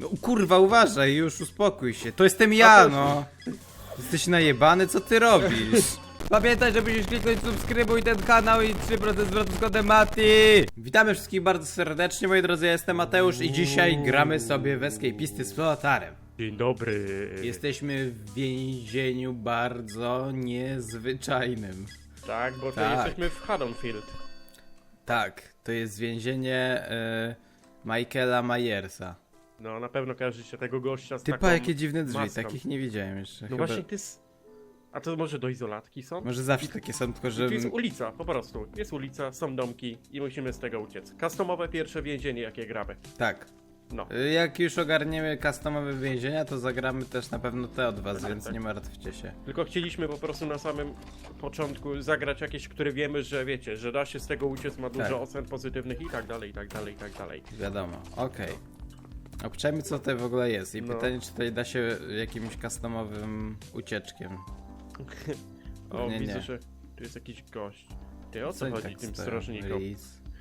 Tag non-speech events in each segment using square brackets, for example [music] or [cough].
No kurwa, uważaj, już uspokój się. To jestem ja, to- no. Jesteś najebany, co ty robisz? Pamiętaj, że musisz kliknąć subskrybuj ten kanał i 3% zwrotu z kodem Mati. Witamy wszystkich bardzo serdecznie, moi drodzy, ja jestem Mateusz i dzisiaj gramy sobie w Escapisty z Flotarem. Dzień dobry. Jesteśmy w więzieniu bardzo niezwyczajnym. Tak, bo tutaj Tak. jesteśmy w Haddonfield. Tak, to jest więzienie y, Michaela Myersa. No, na pewno kojarzycie tego gościa z Ty taką jakie dziwne drzwi, maską. takich nie widziałem jeszcze. No Chyba... właśnie, ty s... A to może do izolatki są? Może zawsze takie są, tylko że... Tu jest ulica, po prostu. Jest ulica, są domki i musimy z tego uciec. Customowe pierwsze więzienie, jakie gramy. Tak. No. Y, Jak już ogarniemy customowe więzienia, to zagramy też na pewno te od was, więc nie martwcie się. Tylko chcieliśmy po prostu na samym początku zagrać jakieś, które wiemy, że wiecie, że da się z tego uciec, ma dużo Tak. ocen pozytywnych i tak dalej, i tak dalej, i tak dalej. Wiadomo, okej. Obczajmy co tutaj w ogóle jest i No. pytanie, czy tutaj da się jakimś customowym ucieczkiem. [laughs] O, Nie, widzę, nie. że tu jest jakiś gość. Ty, o co oni chodzi tak tym strażnikom?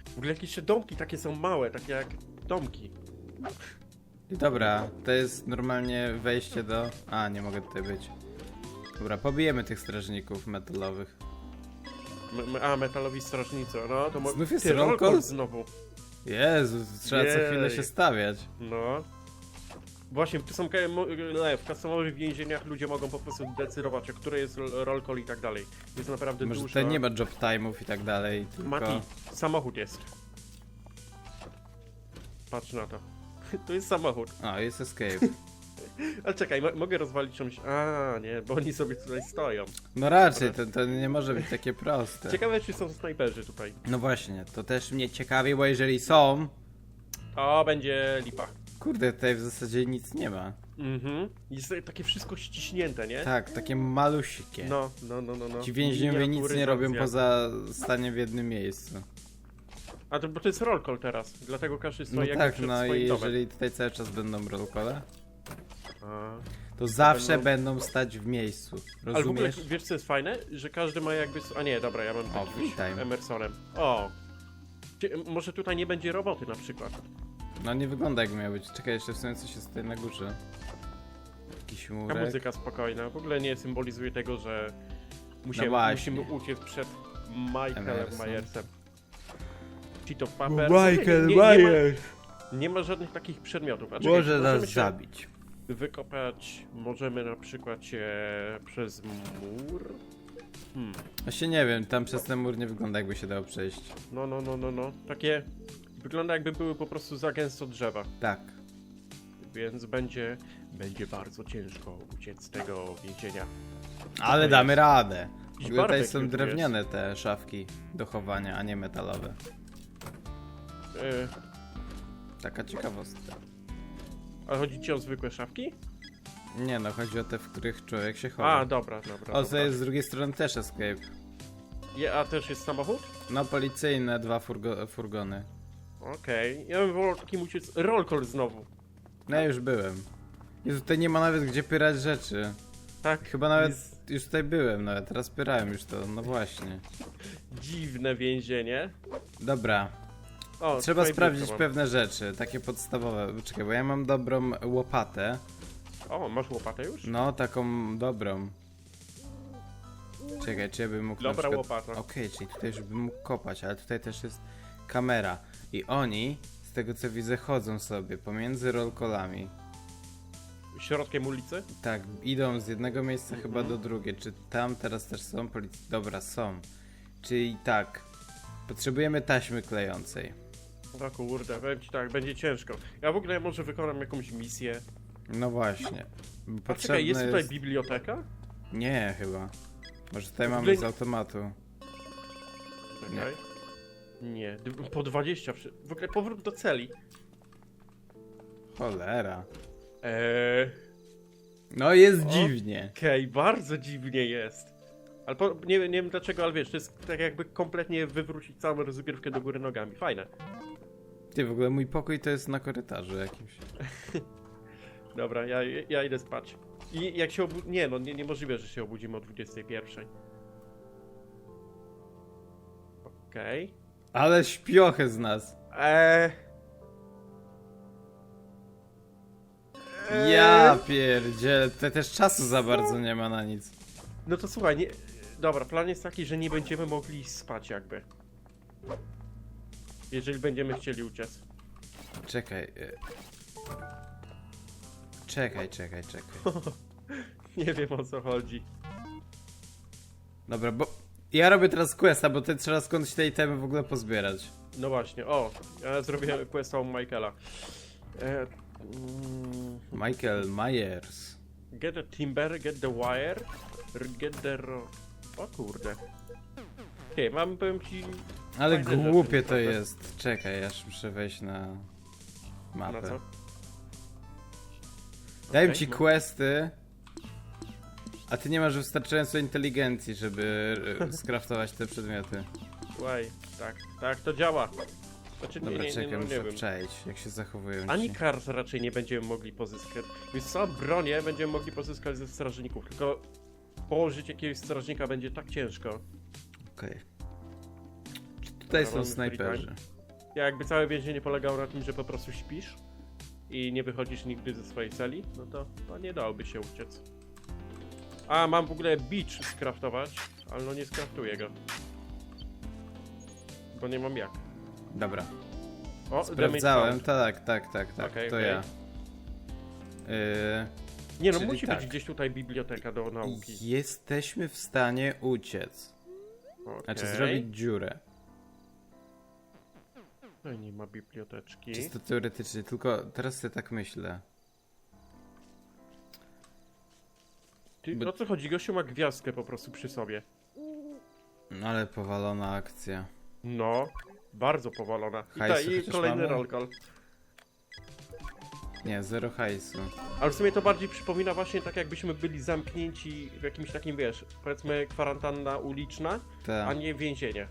W ogóle jakieś domki takie są małe, takie jak domki. Dobra, to jest normalnie wejście do... A, nie mogę tutaj być. Dobra, pobijemy tych strażników metalowych. M- a, metalowi strażnicy, no to Znów jest Ty, roll call znowu. Jezu, trzeba co chwilę Jej. się stawiać. No. Właśnie, tu są le, w customowych więzieniach ludzie mogą po prostu decydować, o które jest roll call i tak dalej. Jest naprawdę Może dużo. tutaj nie ma job time'ów i tak dalej, tylko... Mati, samochód jest. Patrz na to. [laughs] To jest samochód. A, jest escape. Ale czekaj, mo- mogę rozwalić czymś. A, nie, bo oni sobie tutaj stoją. No raczej, to, to nie może być takie proste. Ciekawe, czy są snajperzy tutaj. No właśnie, to też mnie ciekawi, bo jeżeli są... O, będzie lipa. Kurde, tutaj w zasadzie nic nie ma. Mhm. Jest takie wszystko ściśnięte, nie? Tak, takie malusikie. No, no, no, no. no. Ci więźniowie nic nie robią Miniaturyzacja. poza stanie w jednym miejscu. A to, bo to jest roll call teraz, dlatego każdy stoi No jakby tak, przed no swoim i domem. jeżeli tutaj cały czas będą rollcole. To zawsze będą- będą stać w miejscu. Ale w ogóle Rozumiesz? wiesz co jest fajne? Że każdy ma jakby... A nie, dobra, ja mam O, jakimś witaj. Emersonem. O! Cie- Może tutaj nie będzie roboty na przykład. No nie wygląda jak miał być. Czekaj, jeszcze w sumie coś jest tutaj na górze. Jakiś Ta murek. muzyka spokojna, w ogóle nie symbolizuje tego, że No musimy, właśnie. musimy uciec przed Michaelem Emerson. Myersem. Czy to paper? Michael nie, nie, nie, ma, Myers nie ma żadnych takich przedmiotów. A czekaj, może możemy nas się zabić. Wykopać możemy na przykład się przez mur. Hmm. Właśnie nie wiem, tam przez ten mur nie wygląda jakby się dało przejść. No, no, no, no, no. Takie wygląda jakby były po prostu za gęsto drzewa. Tak. Więc będzie, będzie bardzo ciężko uciec z tego więzienia. Ale jest? damy radę. W ogóle tutaj barbecue są tu drewniane te szafki do chowania, a nie metalowe. Yy, Taka ciekawostka. A chodzi ci o zwykłe szafki? Nie no, chodzi o te, w których człowiek się chowa. A, dobra, dobra. o, dobra. jest z drugiej strony też escape. Je, a też jest samochód? No, policyjne dwa furgo furgony. Okej. Ja bym wolał takim uciec. Roll call znowu. No ja już byłem. Jezu, tutaj nie ma nawet gdzie pyrać rzeczy. Tak. Chyba nawet Jest już tutaj byłem, nawet teraz pyrałem już to, no właśnie. dziwne więzienie. Dobra, O, trzeba tutaj sprawdzić biurko pewne rzeczy, takie podstawowe. Czekaj, bo ja mam dobrą łopatę. O, masz łopatę już? No, taką dobrą. Czekaj, czy ja bym mógł Dobra na przykład... łopata. Okej, czyli tutaj już bym mógł kopać, ale tutaj też jest kamera. I oni, z tego co widzę, chodzą sobie pomiędzy rollkolami. Środkiem ulicy? Tak, idą z jednego miejsca Mhm. chyba do drugiego. Czy tam teraz też są policji? Dobra, są. Czyli tak. Potrzebujemy taśmy klejącej. O kurde, ci tak, będzie ciężko. Ja w ogóle może wykonam jakąś misję. No właśnie. A Potrzebne czekaj, jest tutaj biblioteka? Nie, chyba. Może tutaj mamy z automatu. Czekaj. Nie, d- po 20. przy- W ogóle powrót do celi. Cholera. Eee, No jest O. dziwnie. Okej, bardzo dziwnie jest. Ale po, nie, nie wiem dlaczego, ale wiesz, to jest tak jakby kompletnie wywrócić całą rozgrywkę do góry nogami. Fajne. Ty, w ogóle mój pokój to jest na korytarzu jakimś. [laughs] Dobra, ja, ja idę spać. I jak się obu... Nie, no nie, niemożliwe, że się obudzimy o 21. Okej. Ale śpiochy z nas. Eee... Eee, Ja pierdzielę, tutaj też czasu za bardzo nie ma na nic. No to słuchaj, nie... Dobra, plan jest taki, że nie będziemy mogli spać jakby. Jeżeli będziemy chcieli uciec. Czekaj. y. Czekaj, czekaj, czekaj. [laughs] Nie wiem o co chodzi. Dobra, bo ja robię teraz questa, bo ty trzeba skądś te itemy w ogóle pozbierać. No właśnie, o, ja zrobiłem questa u Michaela. E, mm, Michael Myers. get the timber, get the wire, r- get the... ro- O kurde. Okej, mam, powiem ci... Ale Fajne rzeczy, głupie to naprawdę. jest. Czekaj, aż muszę wejść na Na mapę. co? Dałem Okej, ci no. questy, a ty nie masz wystarczająco inteligencji, żeby e, skraftować te przedmioty. Słuchaj, tak, tak to działa. Znaczy, Dobra, nie, nie, nie, czekaj, no, nie muszę wiem. wczaić, jak się zachowują Ani ci. raczej nie będziemy mogli pozyskać. Więc co, bronię będziemy mogli pozyskać ze strażników, tylko położyć jakiegoś strażnika będzie tak ciężko. Okej. Tutaj są snajperzy. Ja jakby całe więzienie polegało na tym, że po prostu śpisz i nie wychodzisz nigdy ze swojej celi, no to, nie dałoby się uciec. A, mam w ogóle beach skraftować, ale no nie skraftuję go. Bo nie mam jak. Dobra, O, sprawdzałem, tak, tak, tak, tak, Okej, to okej. ja. Yy, Nie no, czyli musi tak. być gdzieś tutaj biblioteka do nauki. jesteśmy w stanie uciec. Znaczy Okej. zrobić dziurę. No i nie ma biblioteczki. Czysto teoretycznie, tylko teraz sobie tak myślę. Ty, By- o co chodzi? Gościu ma gwiazdkę po prostu przy sobie. No ale powalona akcja. No, bardzo powalona. I, ta, Hajsu i chociaż kolejny mamy? roll call. Nie, zero hajsu. Ale w sumie to bardziej przypomina właśnie tak jakbyśmy byli zamknięci w jakimś takim, wiesz, powiedzmy kwarantanna uliczna, a Tak. nie więzienie.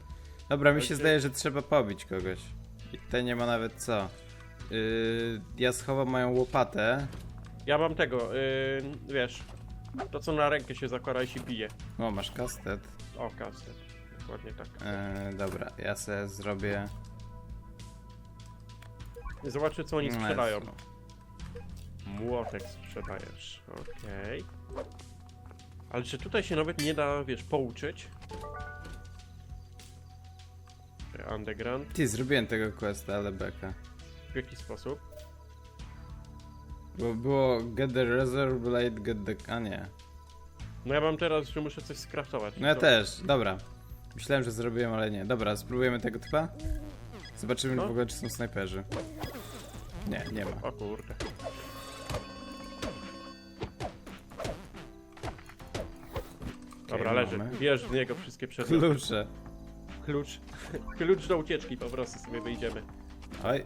Dobra, mi się Wiecie- zdaje, że trzeba pobić kogoś. I tutaj nie ma nawet co. Yy, ja schowam moją łopatę. Ja mam tego, yy, wiesz, to co na rękę się zakłada i się bije. O, masz kastet. O, kastet. Dokładnie tak. Yy, dobra, ja sobie zrobię. Zobaczmy co oni No, sprzedają. jest- Młotek sprzedajesz, okej. Ale czy tutaj się nawet nie da, wiesz, pouczyć? Underground, Ty, zrobiłem tego questa, ale beka. w jaki sposób? Bo było get the Razor Blade, get the... A nie. No ja mam teraz, że muszę coś skraftować. No ja Co? też, dobra. Myślałem, że zrobiłem, ale nie. Dobra, spróbujemy tego typa? Zobaczymy No. w ogóle, czy są snajperzy. Nie, nie ma. O kurde. Dobra, leży. mamy. Bierz z niego wszystkie przedmioty. Klucze. Klucz. Klucz do ucieczki, po prostu sobie wyjdziemy. Oj.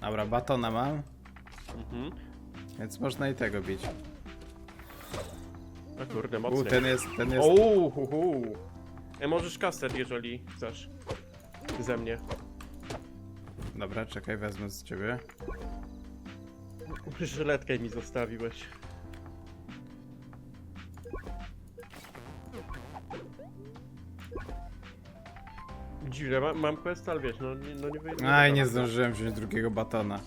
Dobra, batona mam, Mhm. więc można i tego bić. O kurde, U, mocny. ten jest, ten jest... Ouu, hu, hu. E, możesz kastet, jeżeli chcesz. Ze mnie. Dobra, czekaj, wezmę z ciebie. Żyletkę mi zostawiłeś. Dziwne, mam, mam quest, ale wiesz, no, nie- no nie. Aj, nie zdążyłem wziąć drugiego batona.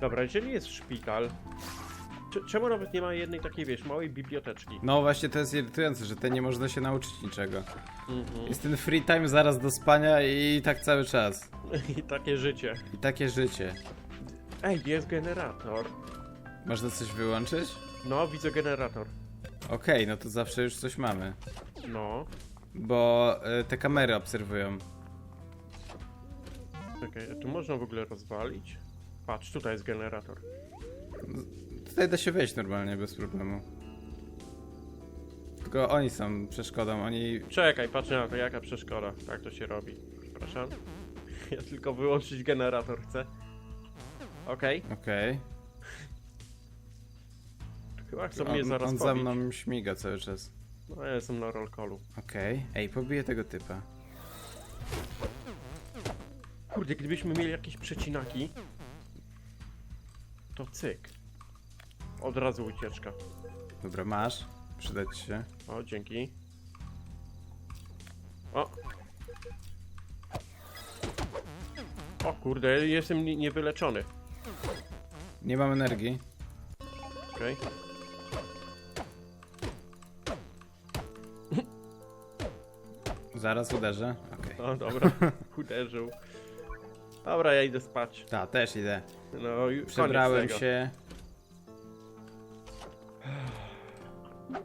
Dobra, jeżeli jest szpital, cze- czemu nawet nie ma jednej takiej, wiesz, małej biblioteczki? No właśnie, to jest irytujące, że te nie można się nauczyć niczego. Mhm. Jest ten free time zaraz do spania i tak cały czas. [laughs] I takie życie. I takie życie. Ej, jest generator. Można coś wyłączyć? No, widzę generator. Okej, no to zawsze już coś mamy. No. Bo y, te kamery obserwują. Czekaj, a tu można w ogóle rozwalić? Patrz, tutaj jest generator. Tutaj da się wejść normalnie, bez problemu. Tylko oni są przeszkodą, oni... Czekaj, patrz na to, jaka przeszkoda. Tak to się robi. Przepraszam. [laughs] Ja tylko wyłączyć generator chcę. Okej, Okej. chyba chcą On, mnie zaraz on za pobić. mną śmiga cały czas. No ja jestem na roll callu. Okej. Ej, pobiję tego typa. Kurde, gdybyśmy mieli jakieś przecinaki, to cyk. Od razu ucieczka. Dobra, masz. Przydać ci się. O, dzięki. O! O kurde, jestem nie- niewyleczony. Nie mam energii. Okej. Zaraz uderzę. Okej. No dobra, [laughs] uderzył. Dobra, ja idę spać. Ta, też idę. No Przebrałem koniec tego. się.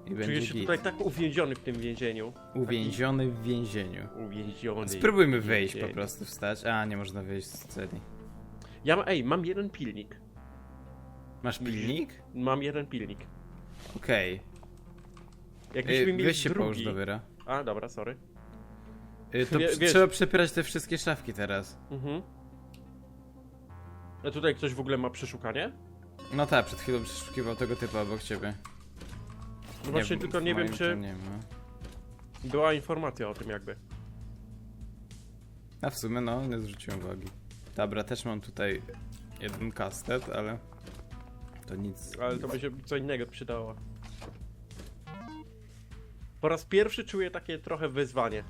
I Czuję będzie się git. tutaj tak uwięziony w tym więzieniu. Uwięziony w więzieniu. Uwięziony. Spróbujmy wyjść po prostu, wstać. A, nie można wyjść z celi. Ja mam, ej, mam jeden pilnik. Masz pilnik? Mam jeden pilnik. Okej. Jakbyśmy mieli Weź się połóż do wyra. A, dobra, sorry. Y, To Wie- przy- wiesz- trzeba przepierać te wszystkie szafki teraz. Mhm. A tutaj ktoś w ogóle ma przeszukanie? No tak, przed chwilą przeszukiwał tego typu obok ciebie. No właśnie, tylko w nie wiem, moim czy Nie ma. była informacja o tym jakby. A w sumie no, nie zwróciłem uwagi. Dobra, też mam tutaj jeden kastet, ale to nic. Ale to by się co innego przydało. Po raz pierwszy czuję takie trochę wyzwanie.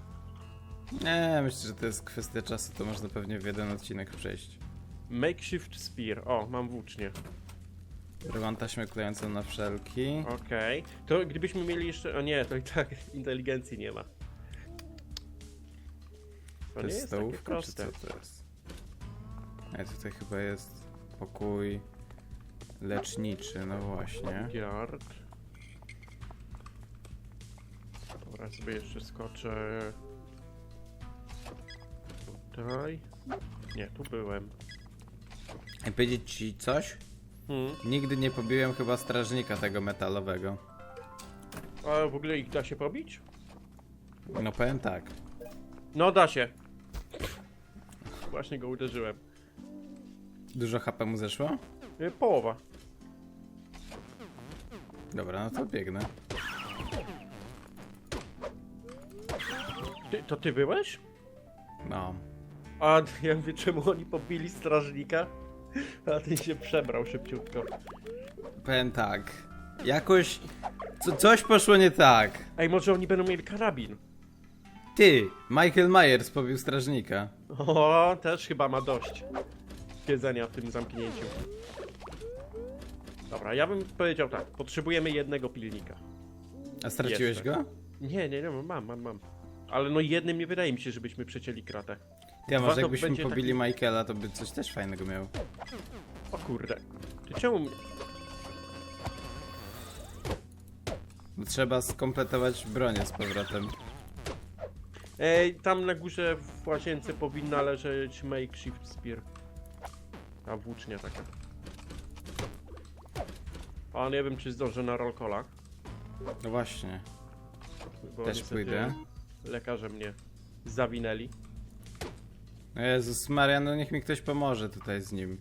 Nie, myślę, że to jest kwestia czasu, to można pewnie w jeden odcinek przejść. Makeshift spear. O, mam włócznie. Mam taśmę klejącą na wszelki. Okej. To gdybyśmy mieli jeszcze... O nie, to i tak [laughs] inteligencji nie ma. To To nie jest jest takie stołówka, czy proste. co to jest? A tutaj chyba jest pokój leczniczy, no właśnie. Yard. Dobra, sobie jeszcze skoczę. Tutaj. Nie, tu byłem. Powiedzieć ci coś? Hmm. Nigdy nie pobiłem chyba strażnika tego metalowego. A w ogóle ich da się pobić? No powiem tak. No da się. Właśnie go uderzyłem. Dużo HP mu zeszło? Y, Połowa. Dobra, no to biegnę. Ty, to ty byłeś? No. A [laughs] ja mówię, czemu oni pobili strażnika? A ten się przebrał szybciutko. Powiem tak. Jakoś. Co, coś poszło nie tak. Ej, może oni będą mieli karabin? Ty, Michael Myers pobił strażnika. O, też chyba ma dość siedzenia w tym zamknięciu. Dobra, ja bym powiedział tak, potrzebujemy jednego pilnika. A straciłeś Jeszcze. go? Nie, nie, nie, mam, mam, mam. Ale no jednym nie wydaje mi się, żebyśmy przecięli kratę. Ja może jakbyśmy będzie pobili Michaela, to by coś też fajnego miał. O kurde. Ty czemu... Bo trzeba skompletować bronię z powrotem. Ej, tam na górze w łazience powinna leżeć makeshift spear. A włócznia taka. A nie wiem, czy zdążę na rollcola. No właśnie. Bo Też niestety pójdę. Lekarze mnie zawinęli. Jezus Maria, no niech mi ktoś pomoże tutaj z nim.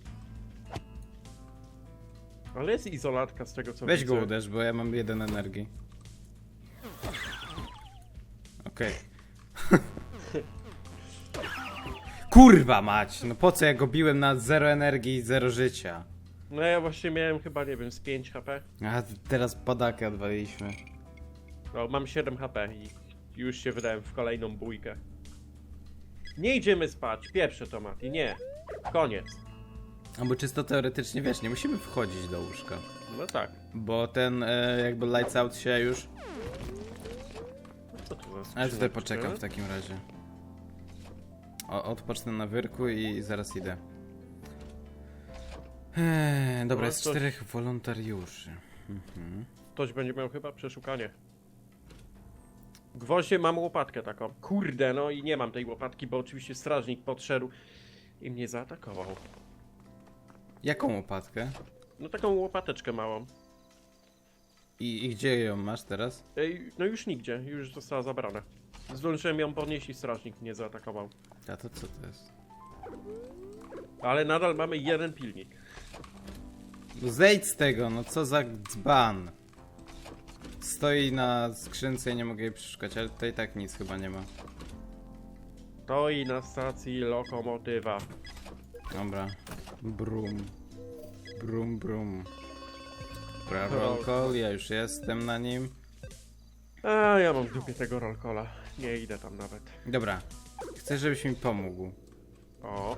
Ale jest izolatka z tego co Weź widzę. go uderz, bo ja mam jeden energii. Okej. [laughs] Kurwa mać! No po co ja go biłem na zero energii i zero życia? No ja właśnie miałem chyba, nie wiem, z 5 HP. A teraz padakę odwaliliśmy. No, mam 7 HP i już się wydałem w kolejną bójkę. Nie idziemy spać, pierwsze to Mati, nie. Koniec. A bo czysto teoretycznie wiesz, nie musimy wchodzić do łóżka. No tak. Bo ten e, jakby lights out się już. Co tu Ale skrzynia tutaj poczekam w takim razie. O, odpocznę na wyrku i zaraz idę. Eee, dobra, No, jest czterech wolontariuszy. Mhm. Ktoś będzie miał chyba przeszukanie. Gwoździe mam łopatkę taką. Kurde, no i nie mam tej łopatki, bo oczywiście strażnik podszedł i mnie zaatakował. Jaką łopatkę? No taką łopateczkę małą. I, I gdzie ją masz teraz? Ej, no już nigdzie, już została zabrana. Zdążyłem ją podnieść i strażnik mnie zaatakował. A to co to jest? Ale nadal mamy jeden pilnik. No zejdź z tego, no co za dzban. Stoi na skrzynce i nie mogę jej przeszukać, ale tutaj tak nic chyba nie ma. To i na stacji lokomotywa. Dobra. Brum. Brum, brum. Dobra, roll call, ja już jestem na nim. A ja mam w dupie tego rollcola. Nie idę tam nawet. Dobra. Chcę, żebyś mi pomógł. O,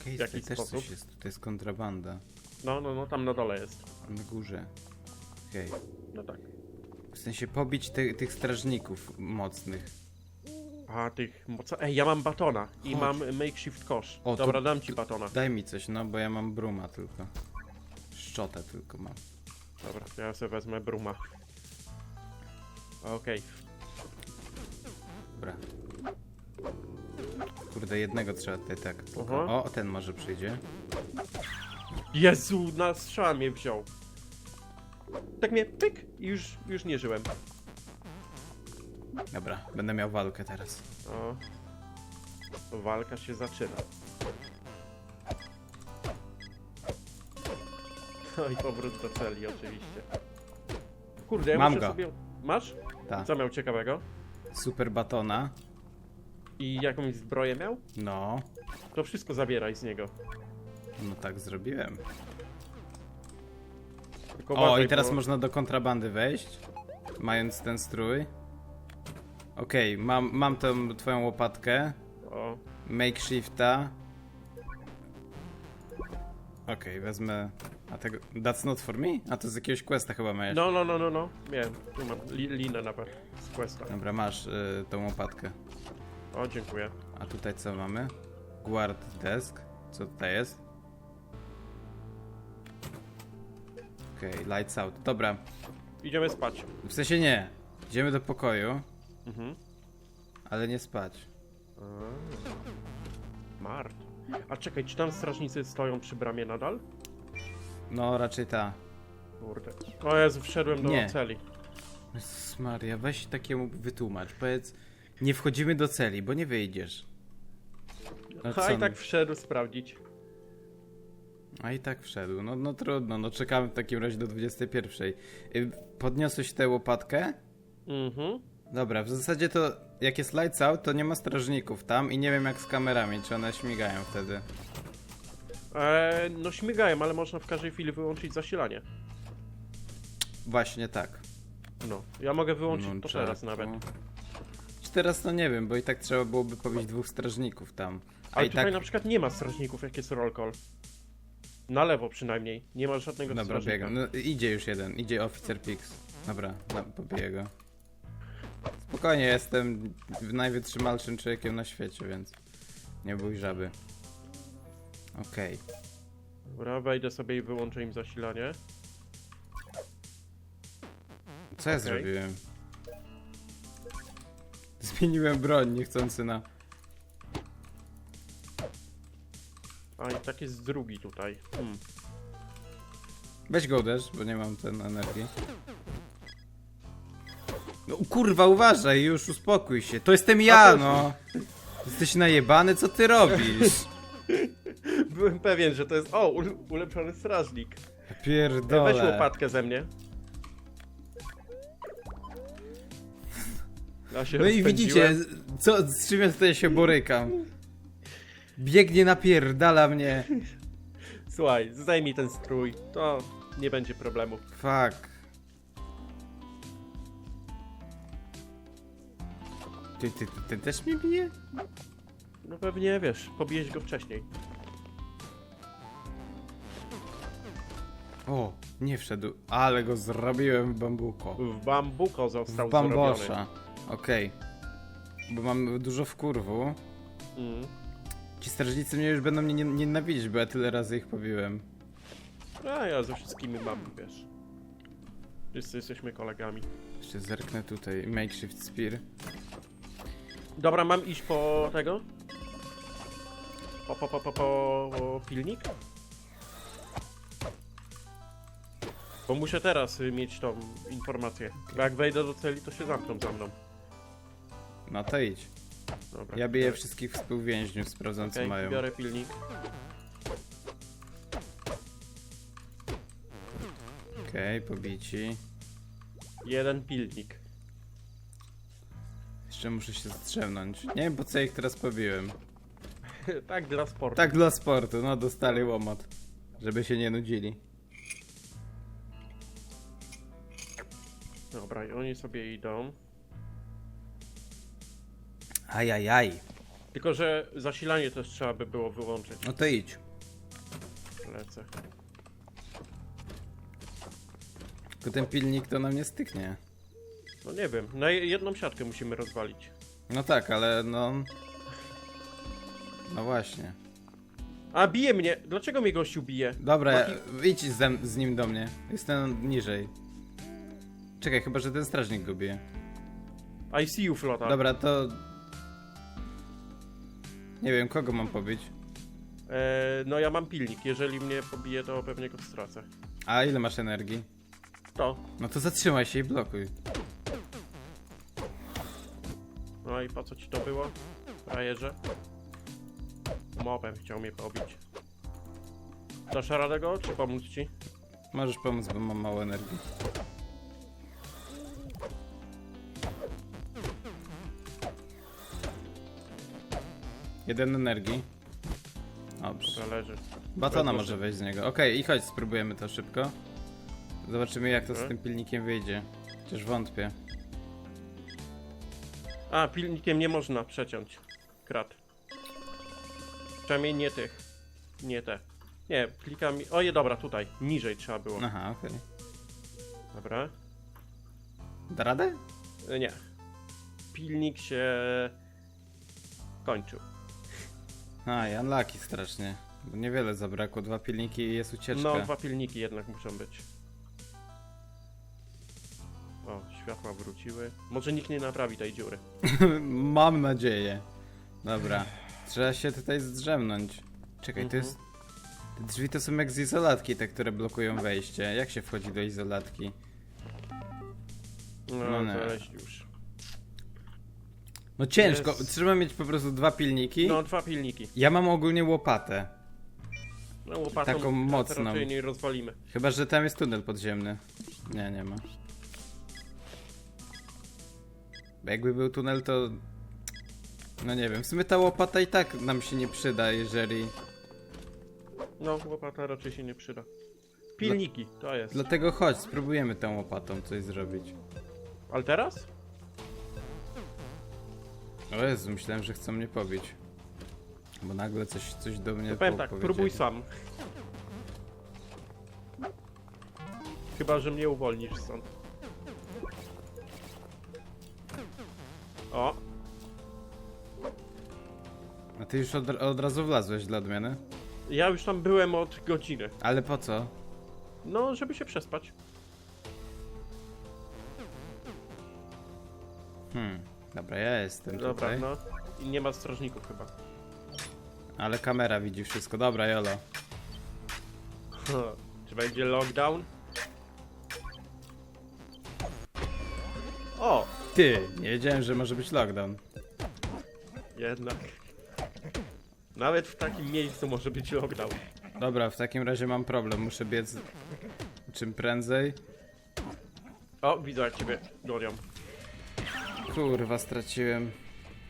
Okej, jaki tutaj też sposób? coś jest. Tutaj jest kontrabanda. No, no, no, tam na dole jest. Na górze. Okej. No tak. W sensie pobić te, tych strażników mocnych. A tych moca... Ej, ja mam batona i Chodź. mam makeshift kosz. O, to- Dobra, dam ci batona. Daj mi coś, no bo ja mam bruma tylko. Szczotę tylko mam. Dobra, ja sobie wezmę bruma. Okej. Dobra. Kurde, jednego trzeba tutaj tak. Tylko. Aha. O, ten może przyjdzie. Jezu, na strzał mnie wziął. Tak mnie pyk i już, już nie żyłem. Dobra, będę miał walkę teraz. O. Walka się zaczyna. No i powrót do celi oczywiście. Kurde, ja Mam muszę go. sobie... Masz? Tak. Co miał ciekawego? Super batona. I jakąś zbroję miał? No. To wszystko zabieraj z niego. No tak zrobiłem. Tylko O, uważaj, i teraz bo- można do kontrabandy wejść. Mając ten strój. Okej, mam, mam tą twoją łopatkę. O, Makeshifta. Okej, wezmę. A tego. That's not for me? A to z jakiegoś questa chyba miałeś. no, no, no, no, no. Miałem. Tu mam li linę nawet z questa. Dobra, masz y, tą łopatkę. O, dziękuję. A tutaj co mamy? Guard desk. Co tutaj jest? Okej, lights out. Dobra, Idziemy spać. w sensie nie. Idziemy do pokoju, Mhm. ale nie spać. Mart. A czekaj, czy tam strażnicy stoją przy bramie nadal? No, raczej ta. Kurde. O Jezu, wszedłem do Nie. celi. Jezus Maria, weź takiemu wytłumacz. Powiedz, nie wchodzimy do celi, bo nie wyjdziesz. No A co, i tak wszedł sprawdzić. A i tak wszedł. No, no trudno, no czekamy w takim razie do 21. Y, Podniosłeś tę łopatkę? Mhm. Dobra, w zasadzie to jak jest lights out, to nie ma strażników tam i nie wiem jak z kamerami, czy one śmigają wtedy. Eee, no śmigają, ale można w każdej chwili wyłączyć zasilanie. Właśnie tak. No, ja mogę wyłączyć to teraz nawet. Czy teraz to nie wiem, bo i tak trzeba byłoby pobić dwóch strażników tam. A Ale i tutaj tak... na przykład nie ma strażników, jak jest roll call. Na lewo przynajmniej. Nie ma żadnego Dobra, strażnika. biegam. No, idzie już jeden, idzie oficer Pix. Dobra, no, pobiję go. Spokojnie, jestem najwytrzymalszym człowiekiem na świecie, więc nie bój żaby. Okej. Dobra, wejdę sobie i wyłączę im zasilanie. Co ja Okej. zrobiłem? Zmieniłem broń niechcący na... A i tak jest drugi tutaj. Hmm. Weź go uderz, bo nie mam ten energii. No kurwa, uważaj, już uspokój się. To jestem ja, też- no. Jesteś najebany, co ty robisz? [laughs] Byłem pewien, że to jest. O, ule- ulepszony strażnik. Weź Pierdolę. łopatkę ze mnie. Ja się No i rozpędziłem. widzicie, co, z czym ja tutaj się borykam. Biegnie, napierdala mnie. Słuchaj, zdejmij ten strój. To nie będzie problemu. Fuck. Ty, ty, ty, ten też mnie bije? No pewnie wiesz, pobijeś go wcześniej. O, nie wszedł, ale go zrobiłem w bambuko. W bambuko został W zrobiony. bambosza. Okej. Bo mam dużo wkurwu. Mm. Ci strażnicy mnie już będą mnie nie- nienawidzić, bo ja tyle razy ich pobiłem. A ja ze wszystkimi mam, wiesz. Wszyscy jesteśmy kolegami. Jeszcze zerknę tutaj. Makeshift spear. Dobra, mam iść po tego? Po, po, po, po, po pilnik? Bo muszę teraz y, mieć tą informację. Bo jak wejdę do celi, to się zamkną za mną. No to idź. Dobra. Ja biję wszystkich współwięźniów, sprawdzam co Okej, mają. biorę pilnik. Okej, pobici. Jeden pilnik. Jeszcze muszę się strzemnąć. Nie wiem po co ja ich teraz pobiłem. [laughs] tak, dla sportu. Tak dla sportu, no dostali łomot. Żeby się nie nudzili. Dobra, i oni sobie idą. Ajajaj. Tylko, że zasilanie też trzeba by było wyłączyć. No to idź. Lecę. Tylko ten pilnik to nam nie styknie. No nie wiem, na je- jedną siatkę musimy rozwalić. No tak, ale no... No właśnie. A, bije mnie! Dlaczego mnie gościu bije? Dobra, idź z, z nim do mnie. Jestem niżej. Czekaj, chyba że ten strażnik go bije. I see you, flota. Dobra, to... Nie wiem, kogo mam pobić. E, no ja mam pilnik, jeżeli mnie pobije, to pewnie go stracę. A ile masz energii? To. No to zatrzymaj się i blokuj. No i po co ci to było? Frajerze. Mopem chciał mnie pobić. Dasz radę go, czy pomóc ci? Możesz pomóc, bo mam mało energii. Jeden energii. Dobrze. Zależy. Batona może wejść z niego. Okej, i chodź, spróbujemy to szybko. Zobaczymy jak to z Dobra. tym pilnikiem wyjdzie. Chociaż wątpię. A, pilnikiem nie można przeciąć. Krat. Przynajmniej nie tych. Nie te. Nie, klikam. Oje, dobra, tutaj. Niżej trzeba było. Aha, okej. Dobra. Da radę? E, Nie. Pilnik się kończył. A, i unlucky strasznie. Bo niewiele zabrakło, dwa pilniki i jest ucieczka. No, dwa pilniki jednak muszą być. O, światła wróciły. Może nikt nie naprawi tej dziury. [laughs] Mam nadzieję. Dobra. Trzeba się tutaj zdrzemnąć. Czekaj, to Mhm. jest... Te drzwi to są jak z izolatki, te, które blokują wejście. Jak się wchodzi do izolatki? No, No nie. to jest już. No ciężko, Jest. trzeba mieć po prostu dwa pilniki. No, dwa pilniki. Ja mam ogólnie łopatę. No, łopatą Taką mocną. raczej nie rozwalimy. Chyba, że tam jest tunel podziemny. Nie, nie ma. Bo jakby był tunel, to... No nie wiem, w sumie ta łopata i tak nam się nie przyda, jeżeli... No, łopata raczej się nie przyda. Pilniki, to jest. Dlatego chodź, spróbujemy tą łopatą coś zrobić. Ale teraz? O Jezu, myślałem, że chcą mnie pobić. Bo nagle coś, coś do mnie To powiem po- tak, powiedzieli. próbuj sam. Chyba, że mnie uwolnisz stąd. O, A ty już od, od razu wlazłeś dla odmiany? ja już tam byłem od godziny. Ale po co? No, żeby się przespać. Hmm, dobra, ja jestem Dobra, tutaj. no. I nie ma strażników chyba. Ale kamera widzi wszystko. Dobra, Jolo. Czy będzie lockdown? O, Ty, nie wiedziałem, że może być lockdown. jednak. Nawet w takim miejscu może być lockdown. Dobra, w takim razie mam problem. Muszę biec czym prędzej. O, widzę jak ciebie gonią. Kurwa, straciłem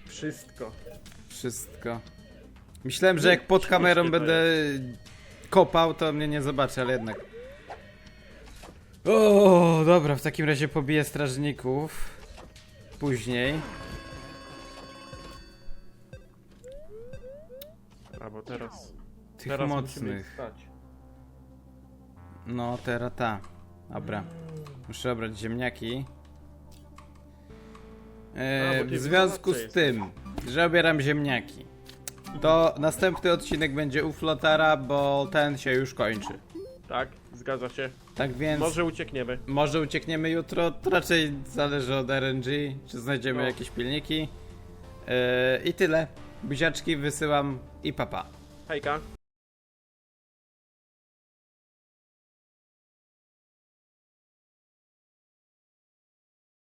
Wszystko. wszystko. Myślałem, że jak pod kamerą będę kopał, to mnie nie zobaczy, ale jednak. O, dobra, w takim razie pobiję strażników. Później. A bo teraz. Tych teraz musimy mocnych. stać. No, teraz ta. Dobra. Muszę obrać ziemniaki. E, w związku z tym, że obieram ziemniaki, to następny odcinek będzie u Flotara, bo ten się już kończy. Tak, zgadza się. Tak więc może, Może uciekniemy. może uciekniemy jutro, to raczej zależy od RNG, czy znajdziemy No. jakieś pilniki. E, I tyle. Buziaczki wysyłam i papa. Hejka.